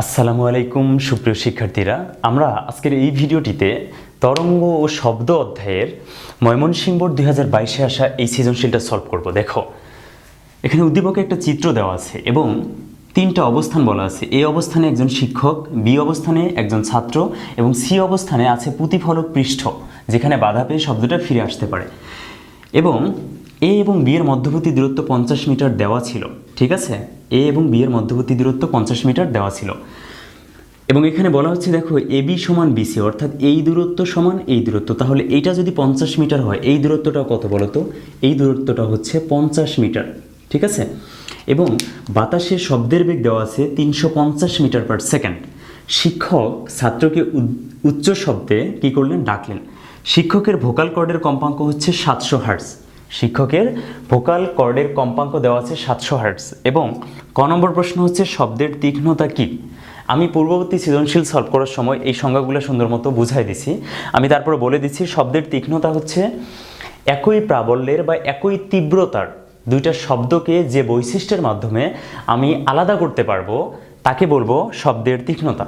আসসালামু আলাইকুম, সুপ্রিয় শিক্ষার্থীরা। আমরা আজকের এই ভিডিওটিতে তরঙ্গ ও শব্দ অধ্যায়ের ময়মনসিংহ বোর্ড দুই হাজার বাইশে আসা এই সৃজনশীলটা সলভ করব। দেখো, এখানে উদ্দীপকে একটা চিত্র দেওয়া আছে এবং তিনটা অবস্থান বলা আছে। এ অবস্থানে একজন শিক্ষক, বি অবস্থানে একজন ছাত্র এবং সি অবস্থানে আছে প্রতিফলক পৃষ্ঠ, যেখানে বাধা পেয়ে শব্দটা ফিরে আসতে পারে। এবং এ এবং বি এর মধ্যবর্তী দূরত্ব পঞ্চাশ মিটার দেওয়া ছিল, ঠিক আছে? এ এবং বি এর মধ্যবর্তী দূরত্ব পঞ্চাশ মিটার দেওয়া ছিল। এবং এখানে বলা হচ্ছে, দেখো, এ বি সমান বিসি অর্থাৎ এই দূরত্ব সমান এই দূরত্ব। তাহলে এইটা যদি পঞ্চাশ মিটার হয়, এই দূরত্বটা কত বলো তো এই দূরত্বটা হচ্ছে পঞ্চাশ মিটার, ঠিক আছে? এবং বাতাসে শব্দের বেগ দেওয়া আছে তিনশো পঞ্চাশ মিটার পার সেকেন্ড। শিক্ষক ছাত্রকে উচ্চ শব্দে কি করলেন? ডাকলেন। শিক্ষকের ভোকাল কর্ডের কম্পাঙ্ক হচ্ছে সাতশো হার্টস শিক্ষকের ভোকাল কর্ডের কম্পাঙ্ক দেওয়া আছে সাতশো হার্টস এবং ক নম্বর প্রশ্ন হচ্ছে, শব্দের তীক্ষ্ণতা কী? আমি পূর্ববর্তী সৃজনশীল সলভ করার সময় এই সংজ্ঞাগুলো সুন্দর মতো বুঝাই দিছি। আমি তারপর বলে দিচ্ছি শব্দের তীক্ষ্ণতা হচ্ছে একই প্রাবল্যের বা একই তীব্রতার দুইটা শব্দকে যে বৈশিষ্ট্যের মাধ্যমে আমি আলাদা করতে পারব, তাকে বলব শব্দের তীক্ষ্ণতা।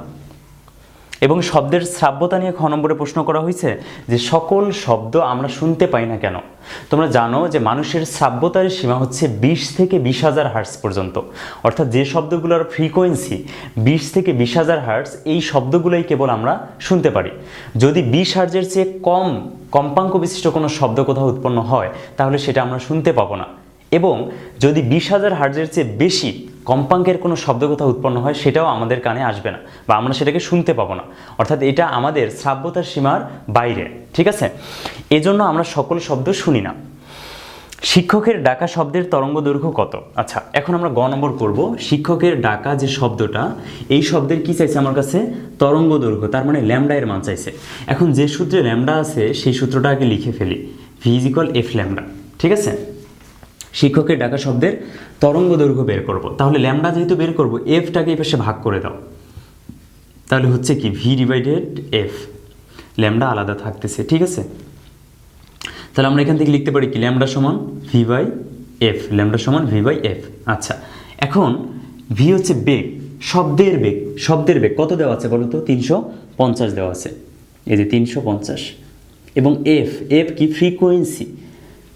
এবং শব্দের শ্রাব্যতা নিয়ে খ নম্বরে প্রশ্ন করা হয়েছে যে সকল শব্দ আমরা শুনতে পাই না কেন? তোমরা জানো যে মানুষের শ্রাব্যতার সীমা হচ্ছে বিশ থেকে বিশ হাজার হার্টস পর্যন্ত। অর্থাৎ যে শব্দগুলোর ফ্রিকোয়েন্সি বিশ থেকে বিশ হাজার হার্টস এই শব্দগুলোই কেবল আমরা শুনতে পারি। যদি বিশ হার্জের চেয়ে কম কম্পাঙ্ক বিশিষ্ট কোনো শব্দ কোথাও উৎপন্ন হয়, তাহলে সেটা আমরা শুনতে পাবো না। এবং যদি বিশ হাজার হার্জের চেয়ে বেশি কম্পাঙ্কের কোনো শব্দ কোথাও উৎপন্ন হয় সেটাও আমাদের কানে আসবে না বা আমরা সেটাকে শুনতে পাবো না। অর্থাৎ এটা আমাদের শ্রাব্যতার সীমার বাইরে, ঠিক আছে? এজন্য আমরা সকল শব্দ শুনি না। শিক্ষকের ডাকা শব্দের তরঙ্গ দৈর্ঘ্য কত? আচ্ছা এখন আমরা গ নম্বর করব শিক্ষকের ডাকা যে শব্দটা, এই শব্দের কি চাইছে আমার কাছে? তরঙ্গ দৈর্ঘ্য, তার মানে ল্যামডা এর মান চাইছে। এখন যে সূত্রে ল্যামডা আছে, সেই সূত্রটা আগে লিখে ফেলি। ভি এফ ল্যামডা ঠিক আছে? শিক্ষকের ডাকা শব্দের তরঙ্গ দৈর্ঘ্য বের করব। তাহলে ল্যামডা যেহেতু বের করব এফটাকে এই পাশে ভাগ করে দাও। তাহলে হচ্ছে কি ভি ডিভাইডেড এফ ল্যামডা আলাদা থাকতেছে, ঠিক আছে? তাহলে আমরা এখান থেকে লিখতে পারি কি, ল্যামডা সমান ভি বাই এফ ল্যামডা সমান ভি বাই এফ আচ্ছা এখন ভি হচ্ছে বেগ, শব্দের বেগ শব্দের বেগ, কত দেওয়া আছে বলো তো তিনশো পঞ্চাশ দেওয়া আছে। এই যে তিনশো পঞ্চাশ। এবং এফ এফ কি? ফ্রিকোয়েন্সি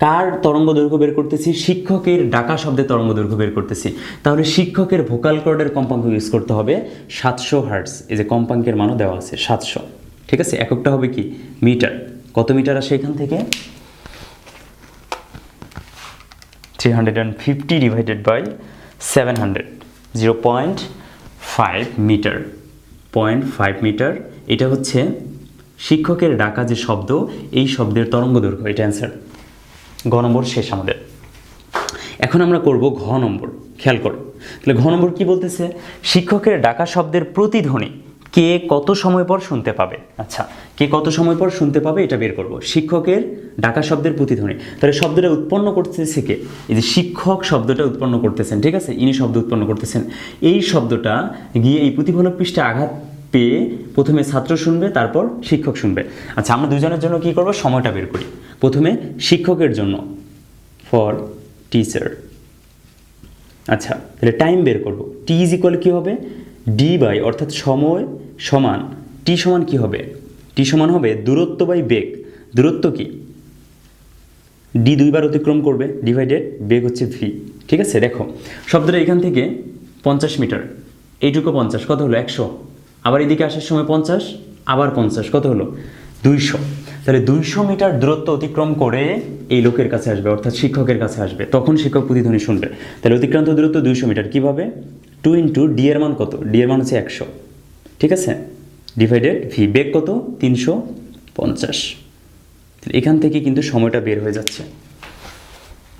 কার তরঙ্গ দৈর্ঘ্য বের করতেছি? শিক্ষকের ডাকা শব্দের তরঙ্গ দৈর্ঘ্য বের করতেছি। তাহলে শিক্ষকের ভোকাল কর্ডের কম্পাঙ্ক ইউজ করতে হবে সাতশো হার্টস এই যে কম্পাঙ্কের মানও দেওয়া আছে, সাতশো। ঠিক আছে? এককটা হবে কি? মিটার। কত মিটার আসে এখান থেকে? Three hundred and fifty divided by seven hundred zero point five metre point five metre এটা হচ্ছে শিক্ষকের ডাকা যে শব্দ, এই শব্দের তরঙ্গ দৈর্ঘ্য, এটা অ্যান্সার গ নম্বর শেষ আমাদের। এখন আমরা করব ঘ নম্বর, খেয়াল করো। তাহলে ঘ নম্বর কি বলতেছে? শিক্ষকের ডাকা শব্দের প্রতিধ্বনি কে কত সময় পর শুনতে পাবে? আচ্ছা কে কত সময় পর শুনতে পাবে এটা বের করব। শিক্ষকের ডাকা শব্দের প্রতিধ্বনি। তাহলে শব্দটা উৎপন্ন করতেছে কে? এই যে শিক্ষক শব্দটা উৎপন্ন করতেছেন, ঠিক আছে? ইনি শব্দ উৎপন্ন করতেছেন। এই শব্দটা গিয়ে এই প্রতিফলক পৃষ্ঠে আঘাত পেয়ে প্রথমে ছাত্র শুনবে, তারপর শিক্ষক শুনবে। আচ্ছা আমরা দুজনের জন্য কি করব? সময়টা বের করি। প্রথমে শিক্ষকের জন্য ফর টিচার আচ্ছা তাহলে টাইম বের করব। টি ইজ ইকুয়াল কী হবে? ডি বাই অর্থাৎ সময় সমান টি সমান কি হবে? টি সমান হবে দূরত্ব বাই বেগ। দূরত্ব কি? ডি দুইবার অতিক্রম করবে ডিভাইডেড বেগ হচ্ছে ভি ঠিক আছে? দেখো, শব্দটা এখান থেকে পঞ্চাশ মিটার। এইটুকু পঞ্চাশ, কত হলো? একশো। আবার এদিকে আসার সময় পঞ্চাশ, আবার পঞ্চাশ, কত হলো? দুইশো। তাহলে দুইশো মিটার দূরত্ব অতিক্রম করে এই লোকের কাছে আসবে, অর্থাৎ শিক্ষকের কাছে আসবে। তখন শিক্ষক প্রতিধ্বনি শুনবে। তাহলে অতিক্রান্ত দূরত্ব দুইশো মিটার, কীভাবে? টু ইন্টু ডি এর মান কত? ডি এর মান হচ্ছে একশো। ঠিক আছে? ডিভাইডেড ভি বেগ কত? তিনশো পঞ্চাশ। এখান থেকে কিন্তু সময়টা বের হয়ে যাচ্ছে।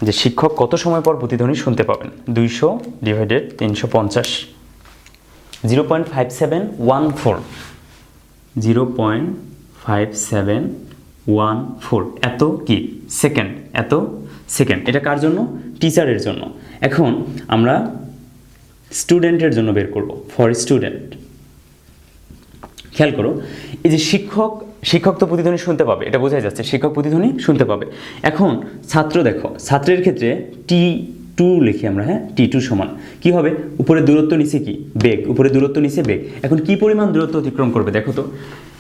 যে শিক্ষক কত সময় পর প্রতিধ্বনি শুনতে পাবেন? দুইশো ডিভাইডেড তিনশো পঞ্চাশ। Zero point five seven one four zero point five seven one four. এত কি? সেকেন্ড। এত সেকেন্ড। এটা কার জন্য? টিচারের জন্য। এখন আমরা স্টুডেন্টের জন্য বের করব, ফর স্টুডেন্ট। খেয়াল করো, এই যে শিক্ষক শিক্ষক তো প্রতিধ্বনি শুনতে পাবে, এটা বোঝাই যাচ্ছে, শিক্ষক প্রতিধ্বনি শুনতে পাবে। এখন ছাত্র দেখো, ছাত্রের ক্ষেত্রে টি টু লিখি আমরা হ্যাঁ? টি টু সমান। কি হবে? উপরে দূরত্ব নিচে কি? বেগ। উপরে দূরত্ব নিচে বেগ। এখন কি পরিমাণ দূরত্ব অতিক্রম করবে? দেখো তো।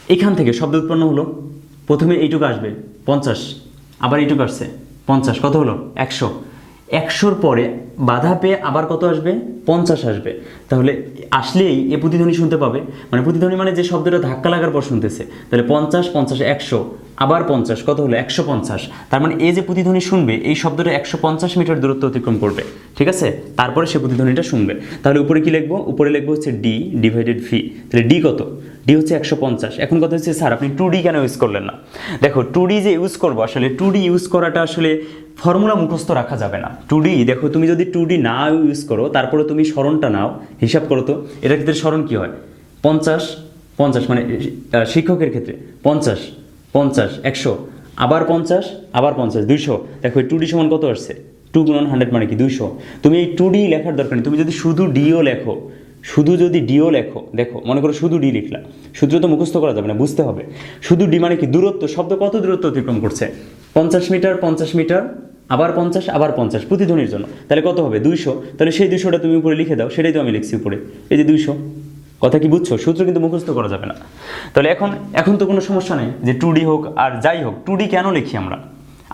এখান থেকে শব্দ উৎপন্ন হলো। প্রথমে এইটুকু আসবে, পঞ্চাশ। আবার এইটুকু আসছে, পঞ্চাশ। কত হলো? একশো। একশোর পরে বাধা পেয়ে আবার কত আসবে? পঞ্চাশ আসবে। তাহলে আসলেই এ প্রতিধ্বনি শুনতে পাবে। মানে প্রতিধ্বনি মানে যে শব্দটা ধাক্কা লাগার পর শুনতেছে। তাহলে পঞ্চাশ পঞ্চাশ, একশো। আবার পঞ্চাশ, কত হলো? একশো পঞ্চাশ। তার মানে এই যে প্রতিধ্বনি শুনবে, এই শব্দটা একশো পঞ্চাশ মিটার দূরত্ব অতিক্রম করবে। ঠিক আছে? তারপরে সে প্রতিধ্বনিটা শুনবে। তাহলে উপরে কি লিখব? উপরে লিখব হচ্ছে ডি ডিভাইডেড ভি তাহলে ডি কত? ডি হচ্ছে একশো পঞ্চাশ। এখন কথা হচ্ছে, স্যার, আপনি টু ডি কেন ইউজ করলেন না? দেখো টু ডি যে ইউজ করব, আসলে টু ডি ইউজ করাটা আসলে ফর্মুলা মুখস্থ রাখা যাবে না। টু ডি দেখো, তুমি যদি টু ডি না ইউজ করো, তারপরে তুমি স্মরণটা নাও, হিসাব করো তো, এটার ক্ষেত্রে স্মরণ কী হয়? পঞ্চাশ পঞ্চাশ মানে শিক্ষকের ক্ষেত্রে পঞ্চাশ। পঞ্চাশ, একশো, আবার পঞ্চাশ আবার পঞ্চাশ, দুইশো। দেখো টু ডি সমান কত আসছে? টু গুণন হান্ড্রেড মানে কি? দুইশো। তুমি এই টু ডি লেখার দরকার নেই। তুমি যদি শুধু ডিও লেখো, শুধু যদি ডিও লেখো, দেখো, মনে করো শুধু ডি লিখলা শুধু তো মুখস্থ করা যাবে না, বুঝতে হবে। শুধু ডি মানে কি? দূরত্ব, শব্দ কত দূরত্ব অতিক্রম করছে? পঞ্চাশ মিটার পঞ্চাশ মিটার, আবার পঞ্চাশ আবার পঞ্চাশ, প্রতিধ্বনির জন্য। তাহলে কত হবে? দুইশো। তাহলে সেই দুইশোটা তুমি উপরে লিখে দাও, সেটাই তো আমি লিখছি উপরে। এই যে দুইশো। কথা কি বুঝছ? সূত্র কিন্তু মুখস্থ করা যাবে না। তাহলে এখন এখন তো কোনো সমস্যা নেই যে টু হোক আর যাই হোক টু কেন লিখি আমরা?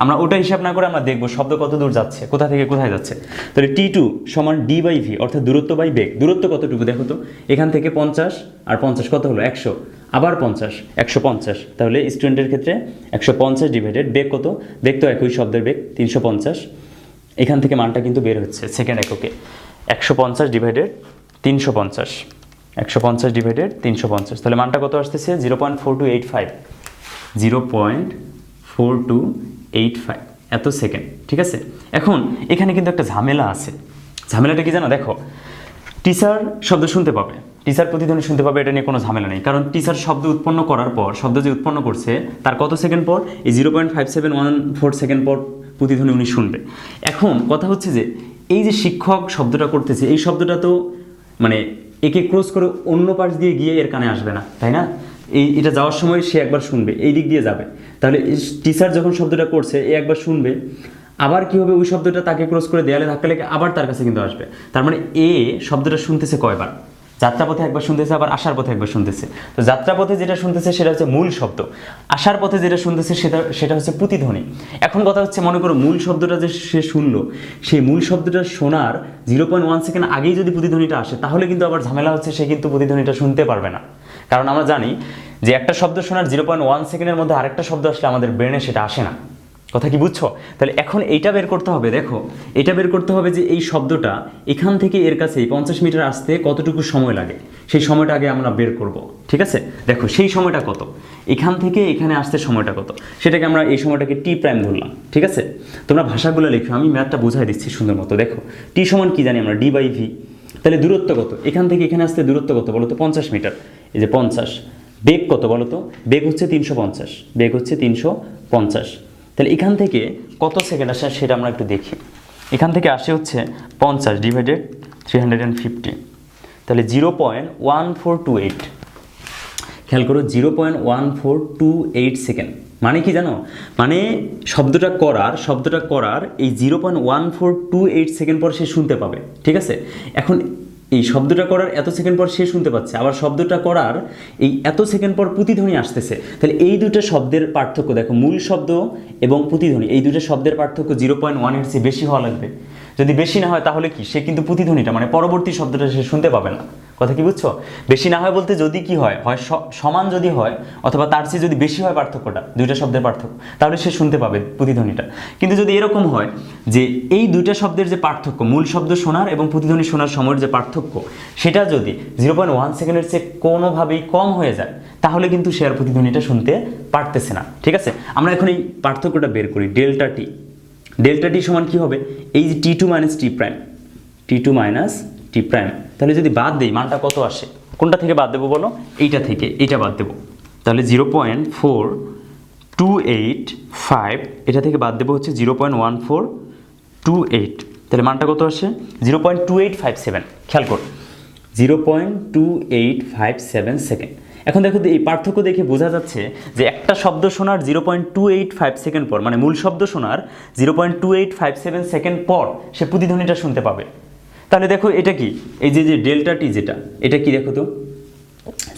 আমরা ওটা হিসাব না করে আমরা দেখব শব্দ কত দূর যাচ্ছে, কোথা থেকে কোথায় যাচ্ছে। তাহলে টি টু সমান ডি বাই ভি অর্থাৎ দূরত্ব বাই বেগ। দূরত্ব কতটুকু দেখো তো? এখান থেকে পঞ্চাশ আর পঞ্চাশ কত হলো? একশো। আবার পঞ্চাশ, একশো পঞ্চাশ। তাহলে স্টুডেন্টের ক্ষেত্রে একশো পঞ্চাশ ডিভাইডেড বেগ কত? বেগ তো একই শব্দের বেগ, তিনশো পঞ্চাশ। এখান থেকে মানটা কিন্তু বের হচ্ছে সেকেন্ড এককে। একশো পঞ্চাশ ডিভাইডেড তিনশো পঞ্চাশ। একশো পঞ্চাশ ডিভাইডেড তিনশো পঞ্চাশ। তাহলে মানটা কত আসতেছে? Zero point four two eight five zero point four two eight five এত সেকেন্ড ঠিক আছে? এখন এখানে কিন্তু একটা ঝামেলা আছে। ঝামেলাটা কি জানো? দেখো টিচার শব্দ শুনতে পাবে। টিচার প্রতিধ্বনি শুনতে পাবে, এটা নিয়ে কোনো ঝামেলা নেই। কারণ টিচার শব্দ উৎপন্ন করার পর, শব্দ যে উৎপন্ন করছে, তার কত সেকেন্ড পর? এই zero point five seven one four second পর প্রতিধ্বনি উনি শুনবে। এখন কথা হচ্ছে যে, এই যে শিক্ষক শব্দটা করতেছে, এই শব্দটা তো মানে একে ক্রস করে অন্য পাশ দিয়ে গিয়ে এর কানে আসবে না, তাই না? এই, এটা যাওয়ার সময় সে একবার শুনবে, এই দিক দিয়ে যাবে। তাহলে টিচার যখন শব্দটা করছে, এ একবার শুনবে, আবার কি হবে ওই শব্দটা তাকে ক্রস করে দেয়ালে ধাক্কা লেগে আবার তার কাছে কিন্তু আসবে। তার মানে এ শব্দটা শুনতেছে কয়বার? যাত্রাপথে একবার শুনতেছে, আবার আসার পথে একবার শুনতেছে। তো যাত্রাপথে যেটা শুনতেছে সেটা হচ্ছে মূল শব্দ। আসার পথে যেটা শুনতেছে সেটা সেটা হচ্ছে প্রতিধ্বনি। এখন কথা হচ্ছে, মনে করো মূল শব্দটা যে সে শুনলো, সেই মূল শব্দটা শোনার জিরো পয়েন্ট ওয়ান সেকেন্ড আগেই যদি প্রতিধ্বনিটা আসে, তাহলে কিন্তু আবার ঝামেলা হচ্ছে, সে কিন্তু প্রতিধ্বনিটা শুনতে পারবে না। কারণ আমরা জানি যে একটা শব্দ শোনার জিরো পয়েন্ট ওয়ান সেকেন্ডের মধ্যে আরেকটা শব্দ আসলে আমাদের ব্রেনে সেটা আসে না। কথা কি বুঝছ? তাহলে এখন এইটা বের করতে হবে, দেখো। এটা বের করতে হবে যে এই শব্দটা এখান থেকে এর কাছে পঞ্চাশ মিটার আসতে কতটুকু সময় লাগে? সেই সময়টা আগে আমরা বের করব, ঠিক আছে? দেখো, সেই সময়টা কত? এখান থেকে এখানে আসতে সময়টা কত? সেটাকে আমরা এই সময়টাকে টি প্রাইম ধরলাম, ঠিক আছে? তোমরা ভাষাগুলো লেখো, আমি ম্যাথটা বুঝাই দিচ্ছি সুন্দর মতো, দেখো। টি সমান কি জানি আমরা? D by V. তাহলে দূরত্ব কত? এখান থেকে এখানে আসতে দূরত্ব কত বলো তো? পঞ্চাশ মিটার। এই যে পঞ্চাশ। বেগ কত বলো তো? বেগ হচ্ছে তিনশো পঞ্চাশ। বেগ হচ্ছে তিনশো পঞ্চাশ। তাহলে এখান থেকে কত সেকেন্ড আসে সেটা আমরা একটু দেখি। এখান থেকে আসে হচ্ছে পঞ্চাশ divided three hundred and fifty তাহলে zero point one four two eight খেয়াল করো zero point one four two eight second মানে কি জানো? মানে শব্দটা করার শব্দটা করার এই zero point one four two eight second পর সে শুনতে পাবে। ঠিক আছে? এখন এই শব্দটা করার এত সেকেন্ড পর সে শুনতে পাচ্ছে। আবার শব্দটা করার এই এত সেকেন্ড পর প্রতিধ্বনি আসতেছে। তাহলে এই দুটো শব্দের পার্থক্য, দেখো, মূল শব্দ এবং প্রতিধ্বনি, এই দুটো শব্দের পার্থক্য জিরো পয়েন্ট ওয়ান বেশি হওয়া লাগবে। যদি বেশি না হয় তাহলে কি? সে কিন্তু প্রতিধ্বনিটা মানে পরবর্তী শব্দটা সে শুনতে পাবে না। কথা কি বুঝছ? বেশি না হয় বলতে যদি কি হয় হয় সমান যদি হয়, অথবা তার চেয়ে যদি বেশি হয় পার্থক্যটা, দুইটা শব্দের পার্থক্য, তাহলে সে শুনতে পাবে প্রতিধ্বনিটা। কিন্তু যদি এরকম হয় যে এই দুইটা শব্দের যে পার্থক্য, মূল শব্দ শোনার এবং প্রতিধ্বনি শোনার সময়ের যে পার্থক্য, সেটা যদি জিরো পয়েন্ট ওয়ান সেকেন্ডের চেয়ে কোনোভাবেই কম হয়ে যায়, তাহলে কিন্তু সে আর প্রতিধ্বনিটা শুনতে পারতেছে না। ঠিক আছে? আমরা এখন এই পার্থক্যটা বের করি ডেল্টা টি ডেল্টা টি সমান কি হবে? এই যে T two minus T prime T two minus T prime তাহলে যদি বাদ দিই, মানটা কত আসে? কোনটা থেকে বাদ দেবো বলো? এইটা থেকে, এইটা বাদ দেবো। তাহলে zero point four two eight five এটা থেকে বাদ দেবো হচ্ছে zero point one four two eight তাহলে মানটা কত আসে? Zero point two eight five seven খেয়াল কর। Zero point two eight five seven second এখন দেখো এই পার্থক্য দেখে বোঝা যাচ্ছে যে একটা শব্দ শোনার zero point two eight five second পর মানে মূল শব্দ শোনার zero point two eight five seven second পর সে প্রতিধ্বনিটা শুনতে পাবে। তাহলে দেখো এটা কি? এই যে যে ডেল্টা টি যেটা, এটা কি দেখো তো?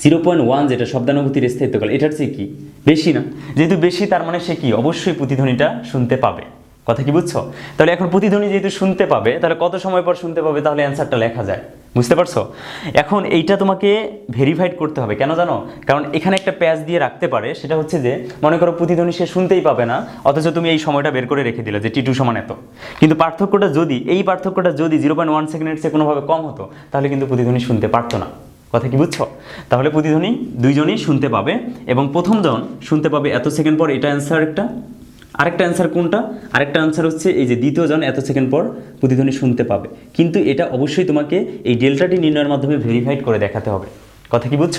জিরো পয়েন্ট ওয়ান যেটা শব্দানুভূতির স্থায়িত্বকাল এটার চেয়ে কি? বেশি না। যেহেতু বেশি, তার মানে সে কি? অবশ্যই প্রতিধ্বনিটা শুনতে পাবে। কথা কি বুঝছ? তাহলে এখন প্রতিধ্বনি যেহেতু শুনতে পাবে, তাহলে কত সময় পর শুনতে পাবে? তাহলে অ্যান্সারটা লেখা যায়। বুঝতে পারছ? এখন এইটা তোমাকে ভেরিফাইড করতে হবে। কেন জানো? কারণ এখানে একটা প্যাচ দিয়ে রাখতে পারে, সেটা হচ্ছে যে, মনে করো প্রতিধ্বনি সে শুনতেই পাবে না, অথচ তুমি এই সময়টা বের করে রেখে দিলে যে টি টু সমান এত। কিন্তু পার্থক্যটা যদি, এই পার্থক্যটা যদি জিরো পয়েন্ট ওয়ান সেকেন্ডের চেয়ে কোনোভাবে কম হতো, তাহলে কিন্তু প্রতিধ্বনি শুনতে পারতো না। কথা কি বুঝছ? তাহলে প্রতিধ্বনি দুইজনই শুনতে পাবে এবং প্রথম জন শুনতে পাবে এত সেকেন্ড পর, এটা অ্যান্সার একটা। আরেকটা অ্যান্সার কোনটা? আরেকটা অ্যান্সার হচ্ছে এই যে দ্বিতীয় জন এত সেকেন্ড পর প্রতিধ্বনি শুনতে পাবে। কিন্তু এটা অবশ্যই তোমাকে এই ডেল্টাটি নির্ণয়ের মাধ্যমে ভেরিফাইড করে দেখাতে হবে। কথা কি বুঝছ?